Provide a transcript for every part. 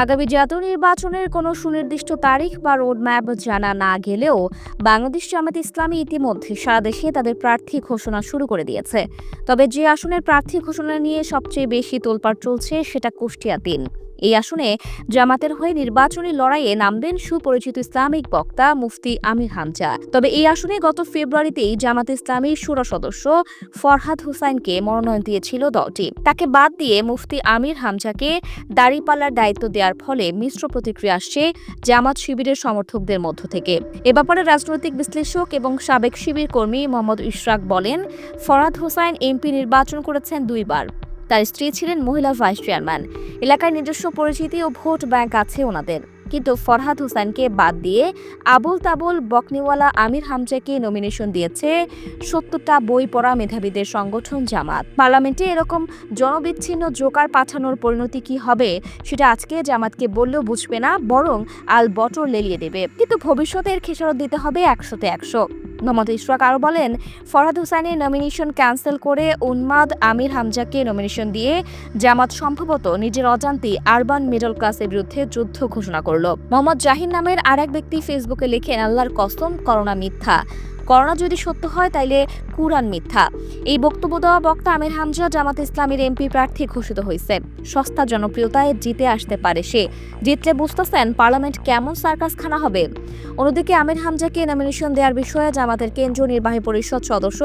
আগামী জাতীয় নির্বাচনের কোনো সুনির্দিষ্ট তারিখ বা রোডম্যাপ জানা না গেলেও বাংলাদেশ জামাত ইসলামী ইতিমধ্যে সারা দেশে তাদের প্রার্থী ঘোষণা শুরু করে দিয়েছে। তবে যে আসনের প্রার্থী ঘোষণা নিয়ে সবচেয়ে বেশি তোলপাড় চলছে সেটা কুষ্টিয়া তিন। এই আসনে জামাতের হয়ে নির্বাচনী লড়াইয়ে নামবেন সুপরিচিত ইসলামিক বক্তা মুফতি আমির হামজা। তবে এই আসনে গত ফেব্রুয়ারিতেই জামাত ইসলামীর সুরা সদস্য ফরহাদ হুসাইনকে মনোনয়ন দিয়েছিল দলটি। তাকে বাদ দিয়ে মুফতি আমির হামজাকে দাড়িপাল্লার দায়িত্ব দেওয়ার ফলে মিশ্র প্রতিক্রিয়া আসছে জামাত শিবিরের সমর্থকদের মধ্য থেকে। এ ব্যাপারে রাজনৈতিক বিশ্লেষক এবং সাবেক শিবির কর্মী মোহাম্মদ ইশরাক বলেন, ফরহাদ হোসাইন এমপি নির্বাচন করেছেন দুইবার। তার স্ত্রী ছিলেন মহিলা ভাইস চেয়ারম্যান। এলাকায় নিজস্ব পরিচিতি ও ভোট ব্যাংক আছে ওনাদের। কিন্তু ফরহাদ হোসেনকে বাদ দিয়ে আবুল তাবুল, বকনিওয়ালা আমির হামজাকে নমিনেশন দিয়েছে সত্তরটা বই পড়া মেধাবীদের সংগঠন জামাত। পার্লামেন্টে এরকম জনবিচ্ছিন্ন জোকার পাঠানোর পরিণতি কি হবে সেটা আজকে জামাতকে বললেও বুঝবে না, বরং আল বটর লেলিয়ে দেবে। কিন্তু ভবিষ্যতের খেসারত দিতে হবে একশোতে একশো। মোহাম্মদ ইশরাক আরও বলেন, ফরহাদ হুসাইনের নমিনেশন ক্যান্সেল করে উন্মাদ আমির হামজাকে নমিনেশন দিয়ে জামাত সম্ভবত নিজের অজান্তি আরবান মিডল ক্লাসের বিরুদ্ধে যুদ্ধ ঘোষণা করল। মোহাম্মদ জাহিন নামের আরেক ব্যক্তি ফেসবুকে লেখেন, আল্লাহর কসম, করোনা মিথ্যা। করোনা যদি সত্য হয়, তাইলে কুরআন মিথ্যা। এই বক্তব্য দেওয়া বক্তা আমির হামজা, জামাত ইসলামের এমপি প্রার্থী ঘোষিত হয়েছে সস্তা জনপ্রিয়তায় জিতে আসতে পারে সে। জিতলে বুঝতেছেন পার্লামেন্ট কেমন সার্কাসখানা হবে। অন্যদিকে আমির হামজাকে নমিনেশন দেওয়ার বিষয়ে জামাতের কেন্দ্রীয় নির্বাহী পরিষদ সদস্য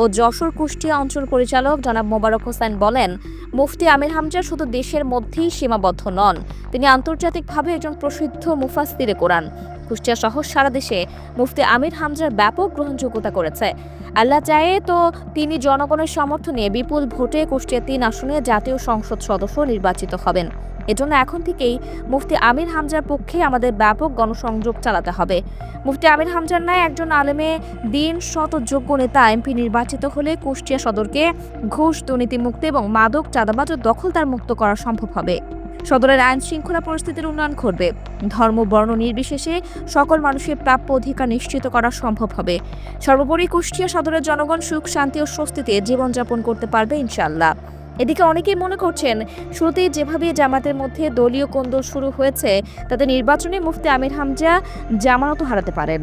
ও যশোর কুষ্টিয়া অঞ্চল পরিচালক জনাব মোবারক হোসেন বলেন মুফতি আমির হামজা শুধু দেশের মধ্যেই সীমাবদ্ধ নন, তিনি আন্তর্জাতিকভাবে একজন প্রসিদ্ধ মুফাস্তিরে কোরআন। কুষ্টিয়া সহ সারা দেশে মুফতি আমির হামজার ব্যাপক গ্রহণযোগ্যতা করেছে। আল্লাহ চায়ে তো তিনি জনগণের সমর্থনে বিপুল ভোটে কুষ্টিয়া তিন আসনে জাতীয় সংসদ সদস্য নির্বাচিত হবেন। এজন্য এখন থেকেই মুফতি আমির হামজার পক্ষে আমাদের ব্যাপক গণসংযোগ চালাতে হবে। মুফতি আমির হামজার ন্যায় একজন আলেমে দিন শত যোগ্য নেতা এমপি নির্বাচিত হলে কুষ্টিয়া সদরকে ঘুষ, দুর্নীতিমুক্ত এবং মাদক, চাঁদাবাজ ও দখলদার মুক্ত করা সম্ভব হবে। সদরের আইন শৃঙ্খলা পরিস্থিতির উন্নয়ন ঘটবে। ধর্ম, বর্ণ নির্বিশেষে সকল মানুষের প্রাপ্য অধিকার নিশ্চিত করা সম্ভব হবে। সর্বোপরি কুষ্টিয়া সদরের জনগণ সুখ, শান্তি ও স্বস্তিতে জীবনযাপন করতে পারবে ইনশাআল্লাহ। এদিকে অনেকেই মনে করছেন, শুরুতেই যেভাবে জামাতের মধ্যে দলীয় কোন্দল শুরু হয়েছে, তাতে নির্বাচনে মুফতি আমির হামজা জামানত হারাতে পারেন।